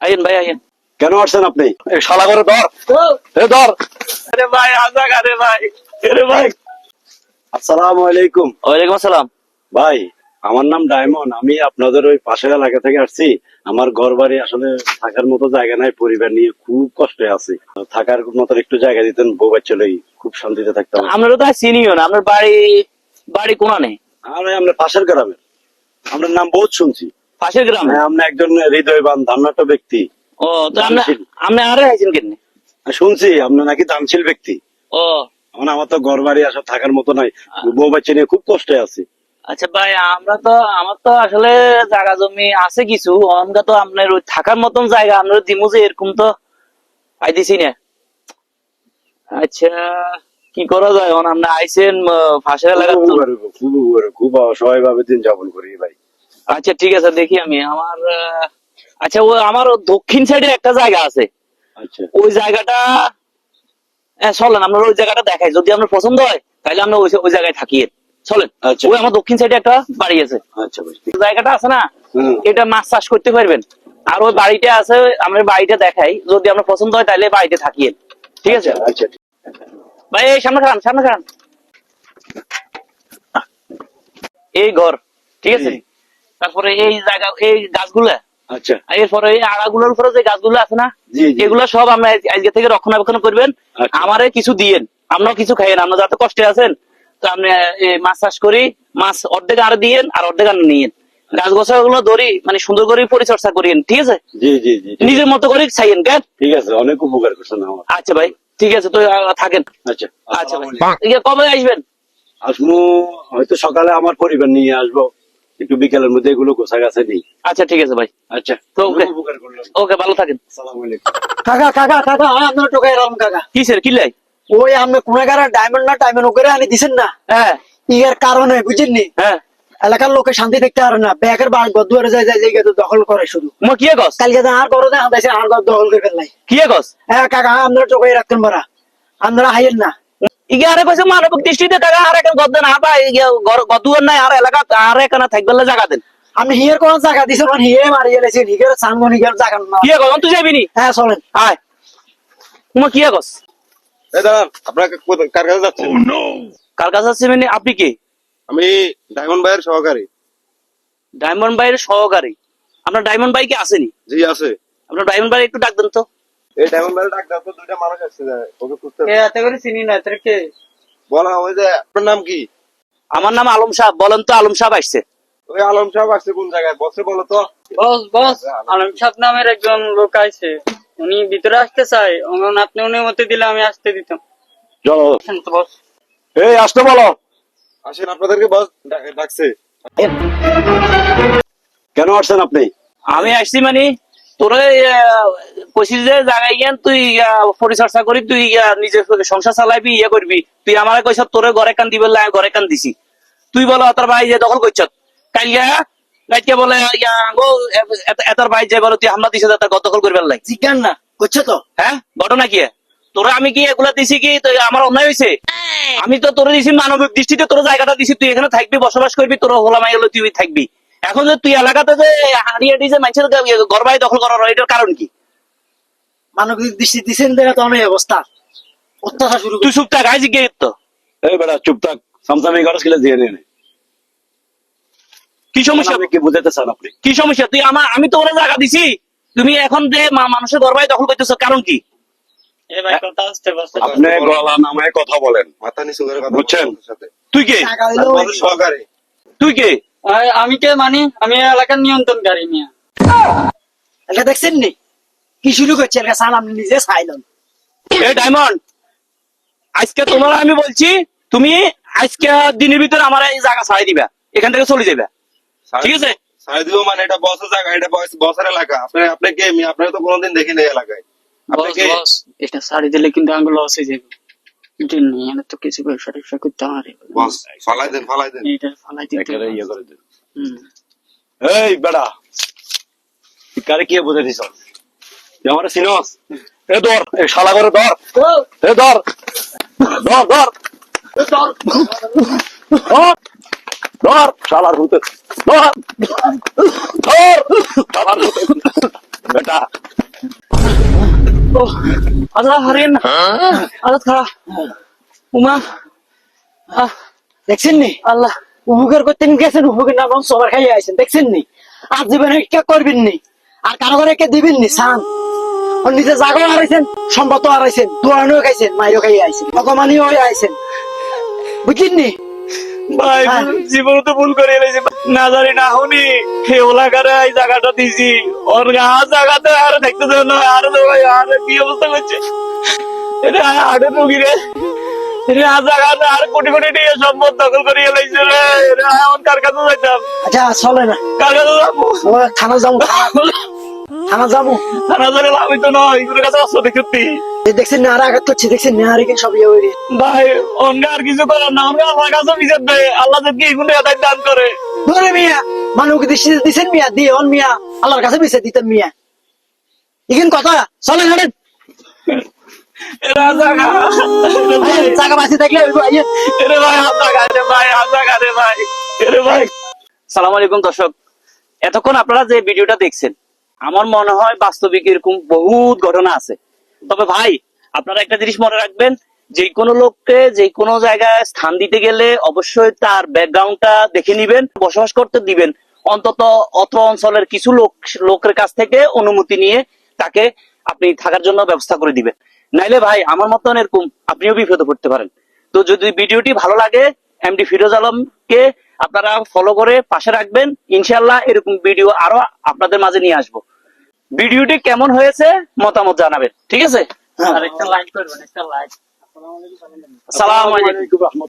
আইন ভাই আইন। কেন আসছেন আপনি? শালা করে ধর। ধর। আরে ভাই আজাক আরে ভাই। আরে ভাই। আসসালামু আলাইকুম। ওয়ালাইকুম আসসালাম। ভাই আমার নাম ডায়মন্ড। আমি আপনাদের ওই পাশের এলাকা থেকে আসছি। আমার ঘর বাড়ি আসলে থাকার মতো জায়গা নাই পরিবার নিয়ে খুব কষ্টে আছি। থাকার মতো একটু জায়গা দিতেন বউ লই খুব শান্তিতে থাকতাম। আপনারও তো চিনিও না আপনার বাড়ি বাড়ি কোনা নেই আর আমরা পাশের গ্রামের। আমরা নাম বহুত শুনছি। পাশের গ্রাম? হ্যাঁ, একজন হৃদয়বান ব্যক্তি। ও তো আপনি আরে আইছেন কেন? শুনছি আপনি নাকি দানশীল ব্যক্তি। ও। এখন আমার তো ঘর বাড়ি আসা থাকার মতো নাই। বউ বাচ্চা নিয়ে খুব কষ্টে আছি। আচ্ছা ভাই আমরা তো আমার তো আসলে জায়গা জমি আছে কিছু। আমরা তো আপনার ওই থাকার মতন জায়গা আমরা দিমু যে এরকম তো পাইতেছি না। আচ্ছা কি করা যায়? আপনি আইছেন ফাঁসের এলাকা খুব অসহায় ভাবে দিন যাপন করি ভাই। আচ্ছা ঠিক আছে দেখি আমি। আমার আচ্ছা ও আমার দক্ষিণ সাইডে একটা জায়গা আছে। আচ্ছা। ওই জায়গাটা হ্যাঁ চলেন আমরা ওই জায়গাটা দেখাই। যদি আপনার পছন্দ হয় তাহলে আমরা ওই ওই জায়গায় থাকিয়ে চলেন। আচ্ছা। ওই আমার দক্ষিণ সাইডে একটা বাড়ি আছে। আচ্ছা জায়গাটা আছে না? এটা মাছ চাষ করতে পারবেন। আর ওই বাড়িটা আছে আমরা বাড়িটা দেখাই। যদি আপনার পছন্দ হয় তাহলে বাড়িতে থাকিয়ে ঠিক আছে? আচ্ছা ভাই এই সামনে খান সামনে খান এই ঘর ঠিক আছে। তারপরে এই জায়গা এই গাছগুলা। আচ্ছা। এরপরে এই আড়াগুলোর উপরে যে গাছগুলো আছে না। এগুলো সব আমরা আজকে থেকে রক্ষণাবেক্ষণ করবেন। আচ্ছা। আমারে কিছু দিয়েন। আপনার কিছু খাইয়েন। আমরা যাতে কষ্টে আছেন তো এই মাছ চাষ করি। মাছ অর্ধেক আর দিয়েন আর অর্ধেক আর নিয়েন। গাছ গোছা গুলো ধরি মানে সুন্দর করে পরিচর্যা করিয়েন ঠিক আছে? জি জি জি নিজের মতো করে চাইয়েন কেন? ঠিক আছে অনেক উপকার করছেন আমার। আচ্ছা ভাই ঠিক আছে তো থাকেন। আচ্ছা। আচ্ছা ভাই। কবে আসবেন? আসব হয়তো সকালে আমার পরিবার নিয়ে আসব। একটু বিকেলের মধ্যে এগুলো গোছা গাছে নিই। আচ্ছা ঠিক আছে ভাই। আচ্ছা। তো ওকে। উপকার ওকে ভালো থাকেন। আসসালামু আলাইকুম। কাকা কাকা কাকা আপনার টোকাই রাম কাকা। কিসের? কি লাই? ওই আপনি কোনাগারা ডায়মন্ড না ডায়মন্ড করে আনি দিছেন না? হ্যাঁ। ইয়ের কারণে বুঝেননি? হ্যাঁ। এলাকার লোকে শান্তি দেখতে পারে না। ব্যাগের বাড়ি গদুয়ারে যায় যায় জায়গা তো দখল করে শুধু। মো কিয়ে গছ? কালকে আর করো না আর দখল করে ফেললাই। কিয়ে গছ? হ্যাঁ কাকা আপনার টোকাই রাখতেন পারা আপনারা হাইয়েন না। ইগে আরে কইছে মানবিক দৃষ্টিতে টাকা আর এখন গদ না বা গদুয়ার নাই আর এলাকা আর এখানে থাকবে জায়গা দেন। আপনি হিয়ের কোন জায়গা দিছেন মানে হিয়ে হিগের সানগন হিগের জায়গা না। কিয়ে গছ তুই যাবি নি হ্যাঁ চলেন। আয়। তোমা গছ এই দাঁড়ান আপনাকে কার কাছে যাচ্ছেন? কার কাছে আছে মানে আপনি কি? আমি ডায়মন্ড ভাইয়ের সহকারী। ডায়মন্ড ভাইয়ের সহকারী। আপনার ডায়মন্ড ভাই কি আসেনি? জি আছে। আপনার ডায়মন্ড ভাই একটু ডাক দেন তো। এই ডায়মন্ড ভাইয়ের ডাক দাও তো দুইটা মানুষ আসছে ওকে খুঁজতে এত করে চিনি না তোর কে? বলা ওই যে আপনার নাম কি? আমার নাম আলম সাহেব বলেন তো আলম সাহেব আসছে। ওই আলম সাহেব আসছে কোন জায়গায়? বসে বলো তো। বস বস আলম। সাহেব নামের একজন লোক আছে উনি ভিতরে আসতে আপনি অনুমতি দিলে আমি আসতে দিতাম। চলো। বস। এই আসতে বলো। আসেন আপনাদেরকে বস ডাকছে। কেন আসছেন আপনি? আমি আসছি মানে তোরে কইছিস যে জায়গায় গিয়ে তুই আহ, পরিচর্যা করি তুই নিজের সংসার চালাইবি ইয়ে করবি। তুই আমার কইস তোরে ঘরে কান দিবে লাই ঘরে কান দিছি তুই বলো তোর ভাই যে দখল করছ। কাইয়া কাইকে বলে এতর ভাই যে বলো তুই হামলা দিছে তার দখল করবে লাই জিজ্ঞান না করছে তো। হ্যাঁ? ঘটনা কি? তোরা আমি কি এগুলা দিছি কি? আমার অন্যায় হয়েছে আমি তো তোরে দিছি মানবিক দৃষ্টিতে তোর জায়গাটা দিছি তুই এখানে থাকবি বসবাস করবি তোর হোলামাই তুই থাকবি। এখন যে তুই এলাকাতে যে হারিয়ে দিছে মানুষের গর্বাই দখল করার এটার কারণ কি? মানবিক দৃষ্টি দিছেন দেখে তো অনেক অবস্থা। অত্যাচার শুরু তুই চুপ থাক তো? এই বেটা চুপ থাক। সামসামি গরজ কিলে দিয়ে। কি সমস্যা? কি বুঝাতে চান আপনি? কি সমস্যা? তুই আমার আমি তো ওরা জায়গা দিছি। তুমি এখন যে মা- মানুষের দখল করতেছ কারণ কি? কথা আপনি গলা নামায় কথা বলেন। মাথা নিচু করে কথা বুঝছেন? তুই কে? সহকারী। তুই কে? আমি কে মানি? আমি এলাকার নিয়ন্ত্রণকারী নিয়ে এটা দেখছেন নি কি শুরু করছে এলাকা সান আপনি নিজে চাইলেন এ ডায়মন্ড আজকে তোমার আমি বলছি তুমি আজকে দিনের ভিতরে আমার এই জায়গা ছাড়াই দিবা এখান থেকে চলে যাবে ঠিক আছে? সাড়ে দিব মানে এটা বসের জায়গা এটা বস- বসের এলাকা। আপনি আপনি কে? আমি আপনাকে তো কোনোদিন দেখি নাই এলাকায়। আপনি বস কে? বস এটা ছাড়ি দিলে কিন্তু আঙ্গুল লস হয়ে যাবে এটা নিয়ে না তো কিছু করতে পারে বস ফালাই দেন ফালাই দেন। এটা ফালাই দিতে একেবারে ইয়ে করে দিন। হুম। এই তুই কারে কি বুঝে দিছ তুই আমার সিনস এ ধর এ শালা করে ধর এ ধর ধর ধর ধর ধর শালার ভূতে ধর ধর শালার ভূতে বেটা হরেন উমা দেখছেন নি আল্লাহ উপকার করতে গেছেন উপকার নাম সবার খাইয়ে আইছেন দেখছেন নি আর জীবনে কে করবেন নি আর কারও করে কে দিবেন নি সান নিজে জাগো হারাইছেন সম্পদ হারাইছেন দোয়ানো খাইছেন মাইরও খাইয়ে আইছেন ভগবানই হয়ে আইছেন। বুঝলেন নি? ভাই হ্যাঁ। জীবন তো ভুল করে এলাইছি। না জানি না হনি হে ওলাকারে এই জায়গাটা দিছি। ওর জায়গাতে আর দেখতে দেব না আর ভাই আর কি অবস্থা করছে? এটা আড়ে রুগী রে। রে আ জায়গাতে আর কোটি কোটি টাকা সম্পদ দখল করে এলাইছে রে। রে কার কাছে যাইতাম? আচ্ছা চলে না। কার কাছে যাব? থানা যাব। থানা যাব। থানা লাভ হইতো না এগুলোর কাছে দেখছেন না আর আঘাত করছে দেখছেন না আর সব ইয়ে হয়ে ভাই অন্য আর কিছু করার না আমরা আল্লাহ কাছে বিচার দেয় আল্লাহ যদি এগুলো দান করে। ধরে মিয়া মানুষকে দিছেন মিয়া? দিয়ে হন মিয়া আল্লাহর কাছে দিতেন মিয়া। এখানে কথা চলে হাঁটেন বাঁচি থাকলে এরে ভাই এরে ভাই। সালাম আলাইকুম দর্শক। এতক্ষণ আপনারা যে ভিডিওটা দেখছেন আমার মনে হয় বাস্তবিক এরকম বহুত ঘটনা আছে। তবে ভাই, আপনারা একটা জিনিস মনে রাখবেন, যে কোনো লোককে যে কোনো জায়গায় স্থান দিতে গেলে অবশ্যই তার ব্যাকগ্রাউন্ডটা দেখে নিবেন, বসবাস করতে দিবেন। অন্তত অত্র অঞ্চলের কিছু লোক, লোকের কাছ থেকে অনুমতি নিয়ে তাকে আপনি থাকার জন্য ব্যবস্থা করে দিবেন। নাইলে ভাই, আমার মতন এরকম আপনিও বিপদে পড়তে পারেন। তো যদি ভিডিওটি ভালো লাগে এমডি ফিরোজ আলমকে আপনারা ফলো করে পাশে রাখবেন। ইনশাল্লাহ এরকম ভিডিও আরও আপনাদের মাঝে নিয়ে আসব। ভিডিওটি কেমন হয়েছে মতামত জানাবেন ঠিক আছে? আর একটা লাইক করবেন একটা লাইক সালাম আলাইকুম।